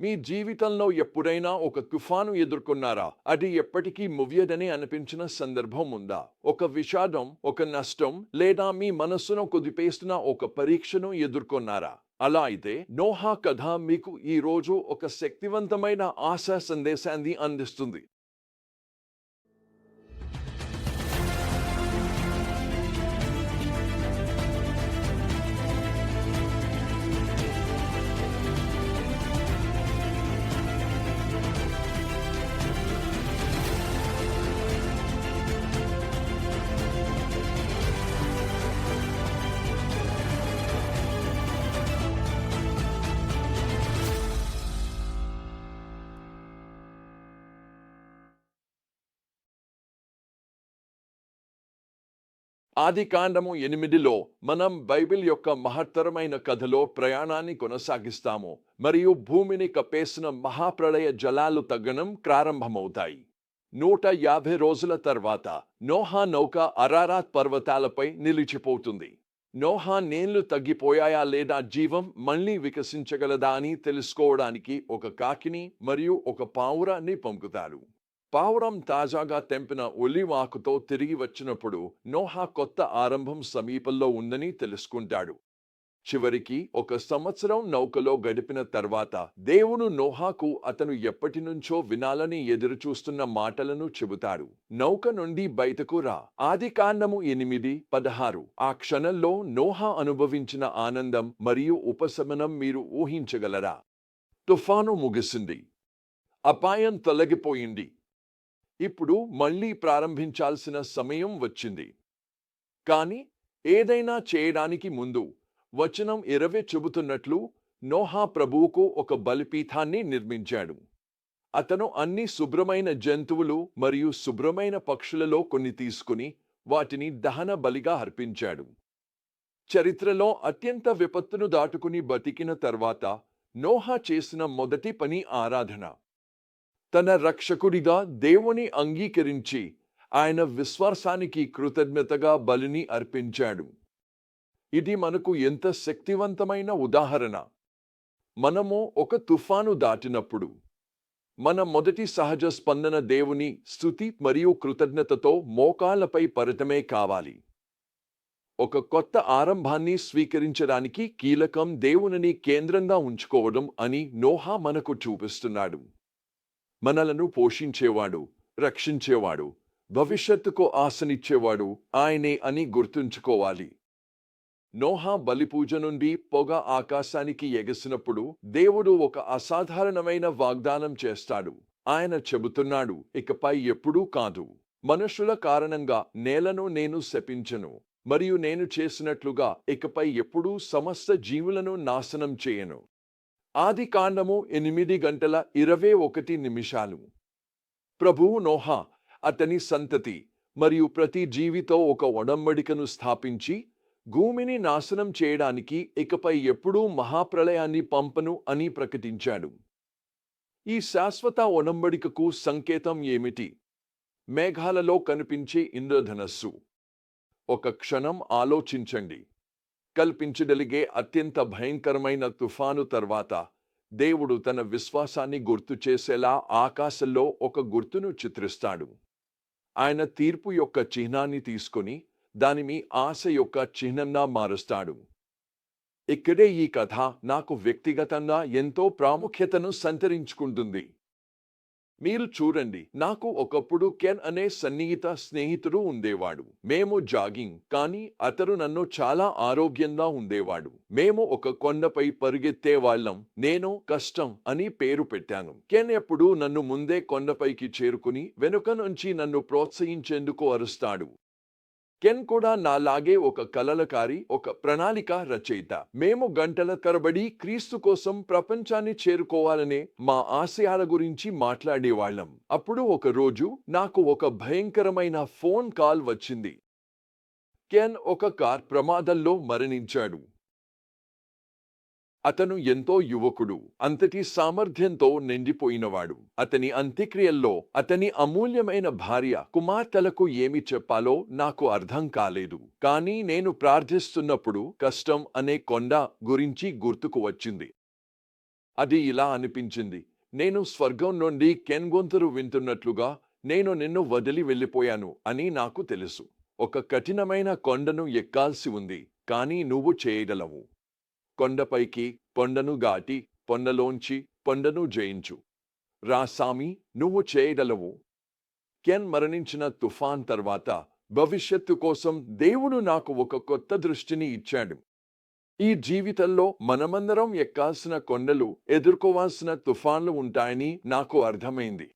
మీ జీవితంలో ఎప్పుడైనా ఒక తుఫాను ఎదుర్కొన్నారా? అది ఎప్పటికీ మువ్యదని అనిపించిన సందర్భం ఉందా? ఒక విషాదం ఒక నష్టం లేదా మీ మనస్సును కుదిపేస్తున్న ఒక పరీక్షను ఎదుర్కొన్నారా? అలా అయితే నోహా కథ మీకు ఈ రోజు ఒక శక్తివంతమైన ఆశా సందేశాన్ని అందిస్తుంది. ఆది కాండము ఎనిమిదిలో మనం బైబిల్ యొక్క మహత్తరమైన కథలో ప్రయాణాన్ని కొనసాగిస్తాము మరియు భూమిని కప్పేసిన మహాప్రళయ జలాలు తగ్గడం ప్రారంభమవుతాయి. నూట యాభై రోజుల తర్వాత నోహా నౌక అరారాత్ పర్వతాలపై నిలిచిపోతుంది. నోహా నేళ్ళు తగ్గిపోయాయా లేదా జీవం మళ్ళీ వికసించగలదా అని తెలుసుకోవడానికి ఒక కాకిని మరియు ఒక పావురాన్ని పంపుతారు. పావురం తాజాగా తెంపిన ఒలివాకుతో తిరిగి వచ్చినప్పుడు నోహా కొత్త ఆరంభం సమీపంలో ఉందని తెలుసుకుంటాడు. చివరికి ఒక సంవత్సరం నౌకలో గడిపిన తర్వాత దేవుడు నోహాకు అతను ఎప్పటి నుంచో వినాలని ఎదురుచూస్తున్న మాటలను చెబుతాడు. నౌక నుండి బయటకు రా. ఆది కాండము ఎనిమిది పదహారు. ఆ క్షణంలో నోహా అనుభవించిన ఆనందం మరియు ఉపశమనం మీరు ఊహించగలరా? తుఫాను ముగిసింది. అపాయం తొలగిపోయింది. ఇప్పుడు మళ్ళీ ప్రారంభించాల్సిన సమయం వచ్చింది. కానీ ఏదైనా చేయడానికి ముందు వచనం ఇరవై చెబుతున్నట్లు నోహా ప్రభువుకు ఒక బలిపీఠాన్ని నిర్మించాడు. అతను అన్ని శుభ్రమైన జంతువులు మరియు శుభ్రమైన పక్షులలో కొన్ని తీసుకుని వాటిని దహన బలిగా అర్పించాడు. చరిత్రలో అత్యంత విపత్తును దాటుకుని బతికిన తర్వాత నోహా చేసిన మొదటి పని ఆరాధన. తన రక్షకుడిగా దేవుని అంగీకరించి ఆయన విశ్వాసానికి కృతజ్ఞతగా బలిని అర్పించాడు. ఇది మనకు ఎంత శక్తివంతమైన ఉదాహరణ. మనము ఒక తుఫాను దాటినప్పుడు మన మొదటి సహజ స్పందన దేవుని స్థుతి మరియు కృతజ్ఞతతో మోకాలపై పరటమే కావాలి. ఒక కొత్త ఆరంభాన్ని స్వీకరించడానికి కీలకం దేవునిని కేంద్రంగా ఉంచుకోవడం అని నోహా మనకు చూపిస్తున్నాడు. మనలను పోషించేవాడు రక్షించేవాడు భవిష్యత్తుకు ఆశనిచ్చేవాడు ఆయనే అని గుర్తుంచుకోవాలి. నోహా బలిపూజ నుండి పొగ ఆకాశానికి ఎగసినప్పుడు దేవుడు ఒక అసాధారణమైన వాగ్దానం చేస్తాడు. ఆయన చెబుతున్నాడు ఇకపై ఎప్పుడూ కాదు. మనుషుల కారణంగా నేలను నేను శపించను మరియు నేను చేసినట్లుగా ఇకపై ఎప్పుడూ సమస్త జీవులను నాశనం చేయను. ఆది కాండము ఎనిమిది గంటల ఇరవై ఒకటి నిమిషాలు. ప్రభువు నోహా అతని సంతతి మరియు ప్రతి జీవితో ఒక ఒడంబడికను స్థాపించి భూమిని నాశనం చేయడానికి ఇకపై ఎప్పుడూ మహాప్రళయాన్ని పంపను అని ప్రకటించాడు. ఈ శాశ్వత ఒడంబడికకు సంకేతం ఏమిటి? మేఘాలలో కనిపించే ఇంద్రధనస్సు. ఒక క్షణం ఆలోచించండి. కల్పించగలిగే అత్యంత భయంకరమైన తుఫాను తర్వాత దేవుడు తన విశ్వాసాన్ని గుర్తు చేసేలా ఆకాశంలో ఒక గుర్తును చిత్రిస్తాడు. ఆయన తీర్పు యొక్క చిహ్నాన్ని తీసుకుని దాని మీ ఆశ యొక్క చిహ్నంగా మారుస్తాడు. ఇక్కడే ఈ కథ నాకు వ్యక్తిగతంగా ఎంతో ప్రాముఖ్యతను సంతరించుకుంటుంది. మీరు చూడండి నాకు ఒకప్పుడు కెన్ అనే సన్నిహిత స్నేహితుడు ఉండేవాడు. మేము జాగింగ్ కానీ అతడు నన్ను చాలా ఆరోగ్యంగా ఉండేవాడు. మేము ఒక కొండపై పరిగెత్తే వాళ్ళం. నేను కష్టం అని పేరు పెట్టాను. కెన్ ఎప్పుడు నన్ను ముందే కొండపైకి చేరుకుని వెనుక నుంచి నన్ను ప్రోత్సహించేందుకు అరుస్తాడు. కెన్ కూడా నాలాగే ఒక కలలకారి ఒక ప్రణాళిక రచయిత. మేము గంటల తరబడి క్రీస్తు కోసం ప్రపంచాన్ని చేరుకోవాలనే మా ఆశయాల గురించి మాట్లాడేవాళ్ళం. అప్పుడు ఒక రోజు నాకు ఒక భయంకరమైన ఫోన్ కాల్ వచ్చింది. కెన్ ఒక కార్ ప్రమాదంలో మరణించాడు. అతను ఎంతో యువకుడు. అంతటి సామర్థ్యంతో నిండిపోయినవాడు. అతని అంత్యక్రియల్లో అతని అమూల్యమైన భార్య కుమార్తెలకు ఏమి చెప్పాలో నాకు అర్థం కాలేదు. కానీ నేను ప్రార్థిస్తున్నప్పుడు కష్టం అనే కొండ గురించి గుర్తుకు వచ్చింది. అది ఇలా అనిపించింది. నేను స్వర్గం నుండి కెన్గొంతురు వింటున్నట్లుగా నేను నిన్ను వదిలి వెళ్ళిపోయాను అని నాకు తెలుసు. ఒక కఠినమైన కొండను ఎక్కాల్సి ఉంది. కానీ నువ్వు చేయగలవు. కొండపైకి పొండను గాటి పొండలోంచి పొండను జయించు. రాసామి నువ్వు చేయగలవు కెన్ మరణించిన తుఫాన్ తర్వాత భవిష్యత్తు కోసం దేవుడు నాకు ఒక కొత్త దృష్టిని ఇచ్చాడు. ఈ జీవితంలో మనమందరం ఎక్కాల్సిన కొండలు ఎదుర్కోవాల్సిన తుఫాన్లు ఉంటాయని నాకు అర్థమైంది.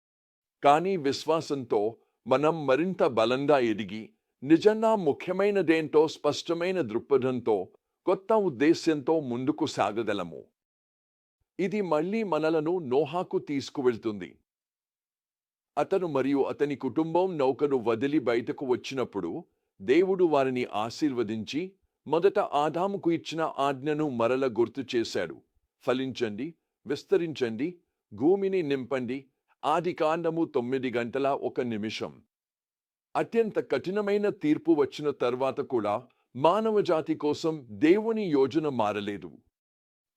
కానీ విశ్వాసంతో మనం మరింత బలంగా ఎదిగి నిజంగా ముఖ్యమైనదేంటో స్పష్టమైన దృక్పథంతో కొత్త ఉద్దేశ్యంతో ముందుకు సాగగలము. ఇది మళ్ళీ మనలను నోహాకు తీసుకువెళ్తుంది. అతను మరియు అతని కుటుంబం నౌకను వదిలి బయటకు వచ్చినప్పుడు దేవుడు వారిని ఆశీర్వదించి మొదట ఆదాముకు ఇచ్చిన ఆజ్ఞను మరల గుర్తు చేశాడు. ఫలించండి విస్తరించండి భూమిని నింపండి ఆది కాండము తొమ్మిది గంటల ఒక నిమిషం. అత్యంత కఠినమైన తీర్పు వచ్చిన తర్వాత కూడా మానవజాతి కోసం దేవుని యోజన మారలేదు.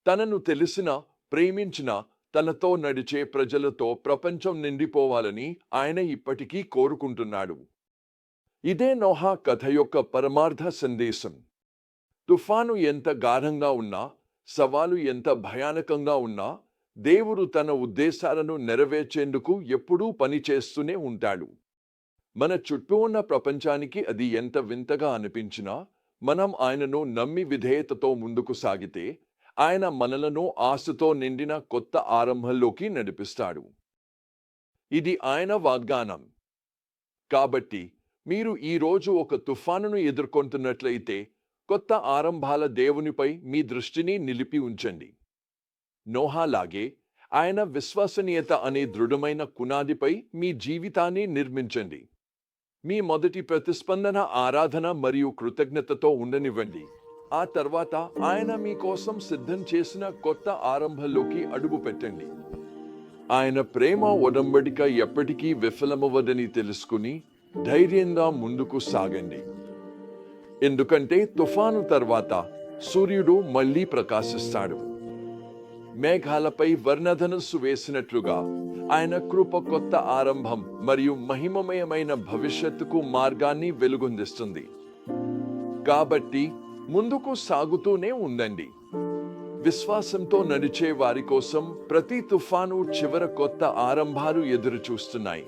తనను తెలిసిన ప్రేమించిన తనతో నడిచే ప్రజలతో ప్రపంచం నిండిపోవాలని ఆయన ఇప్పటికీ కోరుకుంటున్నాడు. ఇదే నోహా కథ యొక్క పరమార్థ సందేశం. తుఫాను ఎంత గాఢంగా ఉన్నా సవాలు ఎంత భయానకంగా ఉన్నా దేవుడు తన ఉద్దేశాలను నెరవేర్చేందుకు ఎప్పుడూ పనిచేస్తూనే ఉంటాడు. మన చుట్టూ ఉన్న ప్రపంచానికి అది ఎంత వింతగా అనిపించినా మనం ఆయనను నమ్మి విధేయతతో ముందుకు సాగితే ఆయన మనలను ఆశతో నిండిన కొత్త ఆరంభంలోకి నడిపిస్తాడు. ఇది ఆయన వాగ్దానం. కాబట్టి మీరు ఈ రోజు ఒక తుఫానును ఎదుర్కొంటున్నట్లయితే కొత్త ఆరంభాల దేవునిపై మీ దృష్టిని నిలిపి ఉంచండి. నోహాలాగే ఆయన విశ్వసనీయత అనే దృఢమైన కునాదిపై మీ జీవితాన్ని నిర్మించండి. మీ మొదటి ప్రతిస్పందన ఆరాధన మరియు కృతజ్ఞతతో ఉండనివ్వండి. ఆ తర్వాత ఆయన మీకోసం సిద్ధం చేసిన కొత్త ఆరంభంలోకి అడుగు పెట్టండి. ఆయన ప్రేమ ఒడంబడిక ఎప్పటికీ విఫలమవ్వదని తెలుసుకుని ధైర్యంగా ముందుకు సాగండి. ఎందుకంటే తుఫాను తర్వాత సూర్యుడు మళ్ళీ ప్రకాశిస్తాడు. మేఘాలపై వర్ణధనస్సు వేసినట్లుగా ఆయన కృప కొత్త ఆరంభం మరియు మహిమమయమైన భవిష్యత్తుకు మార్గాన్ని వెలుగొందిస్తుంది. కాబట్టి ముందుకు సాగుతూనే ఉండండి. విశ్వాసంతో నడిచే వారి కోసం ప్రతి తుఫాను చివర కొత్త ఆరంభాలు ఎదురు చూస్తున్నాయి